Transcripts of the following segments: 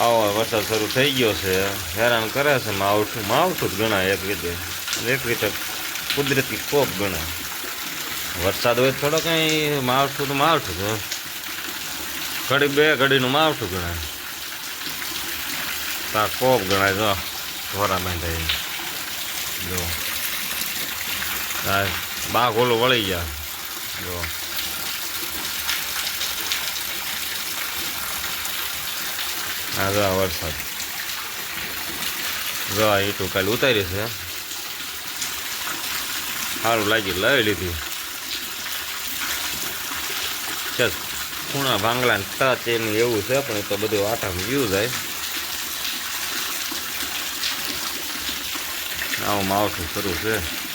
આવો વરસાદ શરૂ થઈ ગયો છે. હેરાન કરે છે માવઠું. માવઠું જ ગણાય એક રીતે. એક રીતે કુદરતી કોપ ગણાય. વરસાદ હોય થોડો કંઈ માવઠું તો માવઠું જ ઘડી બે ઘડીનું માવઠું ગણાય. તા કોપ ગણાય, જો. ઘોરા બાંધાય જો. બાઘ ઓલું વળી ગયા. જો. આ વરસાદ. જો આ ઈટું કાલે ઉતારી છે. સારું લાગી લઈ લીધી. ચાલ, ખૂણા ભાંગલા તાચ એનું એવું છે, પણ એ તો બધું આટામાં ગયું જાય. આવું માવઠું શરૂ છે.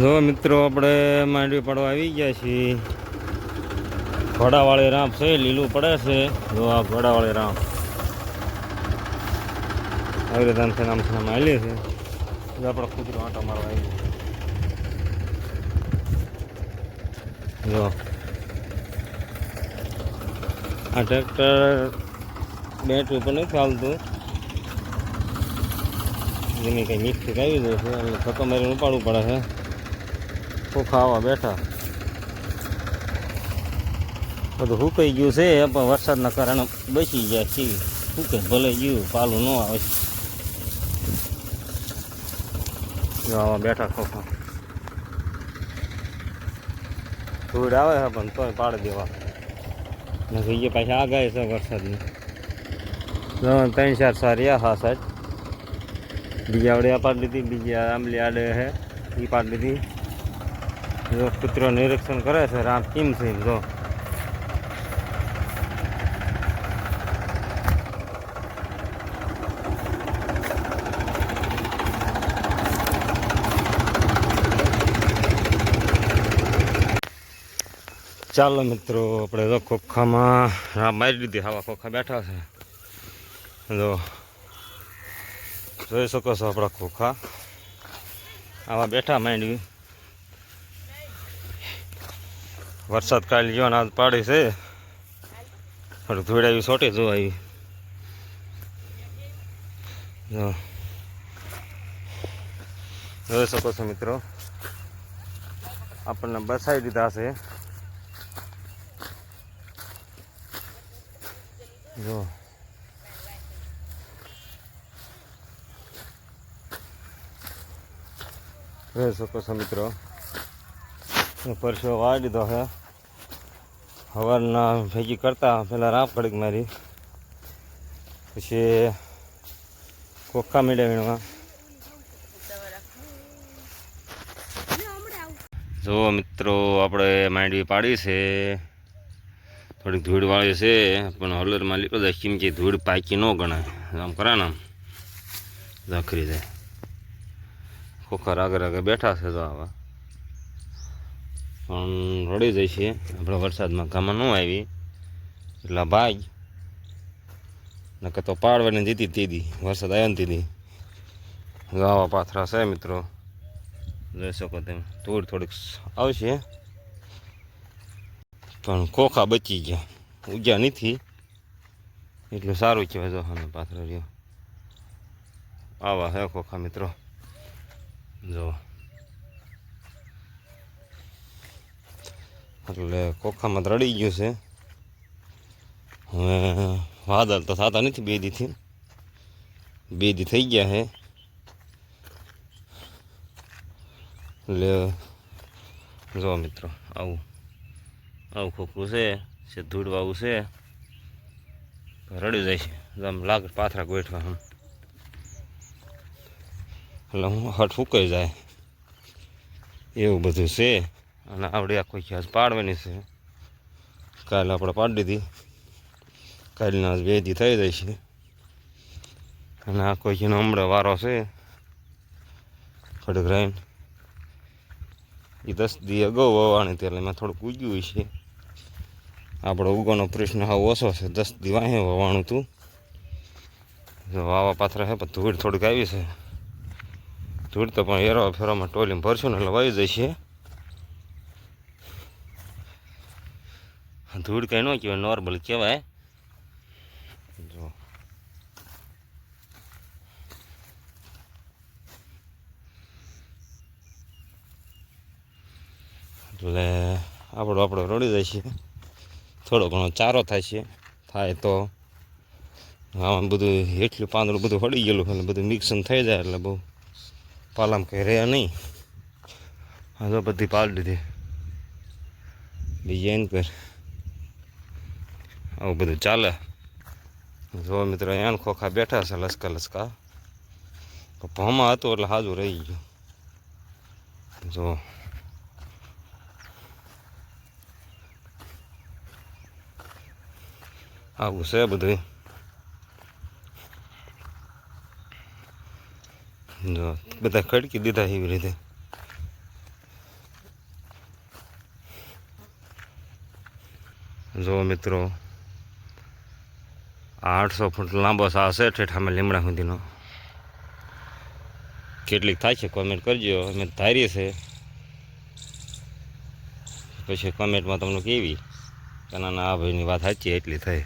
જો મિત્રો, આપણે માંડવી પડવા આવી ગયા છીએ. ઘોડાવાળી રામ છે, લીલું પડે છે. જો આ ઘોડાવાળી રામ. આવી રીતે આમ આમ છે આમ છે આપણે કૂતરો આંટો મારવા આવી જો. આ ટ્રેક્ટર બેટરી ઉપર નથી ચાલતું જેની કંઈ મિક્સ આવી જાય છે, એટલે થતો મારીને ઉપાડવું પડે છે. ખોખા ખાવા બેઠા. બધું સુકાઈ ગયું છે પણ વરસાદના કારણે બચી ગયા છે. સુકે ભલે ગયું, પાલું ન આવે. આવા બેઠા ખોખા. ધૂળ આવે છે પણ તોય પાડી દેવા. ને જોઈએ પાછી છે વરસાદની. જો ત્રણ ચાર સારી હા, સાહેબ. બીજા આવડે આ પાડી દીધી, બીજી આંબલી આડે છે એ પાડી દીધી. જો કૂતરો નિરીક્ષણ કરે છે, રામ કેમ છે જો. ચાલો મિત્રો, આપણે તો ખોખામાં રામ મારી દીધી હવા ખોખા બેઠા છે. જો. જોઈ શકો છો આપણા ખોખા. આવા બેઠા માંડવી. વરસાદ કાલ ગયો આજ પાડી છે. થોડું ધોડાવી સોટી જો. આવી જોઈ શકો છો મિત્રો. આપણને બસાવી દીધા છે. જો. જોઈ શકો છો મિત્રો. પરસો વાળી દીધો છે હવારના ભેગી કરતા પહેલાં રાપ કડીક મારી. પછી કોકા વીણવા. જો મિત્રો, આપણે માંડવી પાડી છે. થોડીક ધૂળ વાળી છે, પણ હલરમાં લીધો જાય કેમ કે ધૂળ પાકી ન ગણાય. આમ કરા ને આમ. ઝાખરી જાય. ખોખર આગળ આગળ બેઠા છે તો આવા. પણ રડી જાય છે. આપણે વરસાદમાં ગામમાં ન આવી. એટલા ભાગ. નકર તો પાડવાની જીતી દીધી. વરસાદ આવ્યો ને દીધી ગાવા પાથરા છે મિત્રો. જોઈ શકો તેમ. થોડી થોડીક આવશે. પણ ખોખા બચી ગયા. ઉગ્યા નથી. એટલું સારું કહેવાય જો અમે પાથરા રહ્યો. આવા હે ખોખા મિત્રો. જો. એટલે કોખામાં રડી ગયું છે. હવે વાદળ તો થતા નથી બે દીથી બે દી થઈ ગયા છે એટલે જો મિત્રો, આવું આવું ખોખું છે છે ધૂળવાવું છે. રડી જાય છે. આમ લાગ પાથરા ગોઠવા આમ એટલે હું હટ ફૂંકાઈ જાય. એવું બધું છે. અને આવડે આખો ખ્યાસ પાડવાની છે. કાલે આપણે પાડી દીધી. કાલના દી થઈ છે. અને આ કોઈ જેનો હમણાં વારો છે. થોડીક રાઈન એ દસ દી અગાઉ વવાણી ત્યારે એમાં થોડુંક ઉગ્યું છે. આપણો ઉગવાનો પ્રશ્ન હાવ ઓછો છે. દસ દી વાંહે વવાણું હતું. વાવા પાથરા છે, પણ ધૂળ થોડીક આવી છે. ધૂળ તો પણ એરવા ફેરવામાં ટોલીમાં ભરશું ને એટલે વહી જશે ધૂળ કંઈ ન કહેવાય નોર્મલ કહેવાય. જો. એટલે આપણો આપણો રડી જાય છે. થોડો ઘણો ચારો થાય છે. થાય તો આમાં બધું એટલું પાંદડું બધું હળી ગયેલું એટલે બધું મિક્સન થઈ જાય એટલે બહુ પાલામ કંઈ રહે નહીં. હા તો બધી પાલ દીધી. બીજી એન કર. આવું બધું ચાલે. જો મિત્રો એન ખોખા બેઠા છે લસકા લસકા. ભમાં હતું એટલે હાજુ રહી ગયું. જો. આવું છે બધું. જો, બધા ખડકી દીધા એવી રીતે. જો મિત્રો આઠસો ફૂટ લાંબો સા છે ઠેઠામાં લીમડા સુધીનો. કેટલીક થાય છે કોમેન્ટ કરજો. અમે ધારીએ છે. પછી કોમેન્ટમાં તમને કેવી કે ના ના, આ ભાઈની વાત સાચી, એટલી થઈ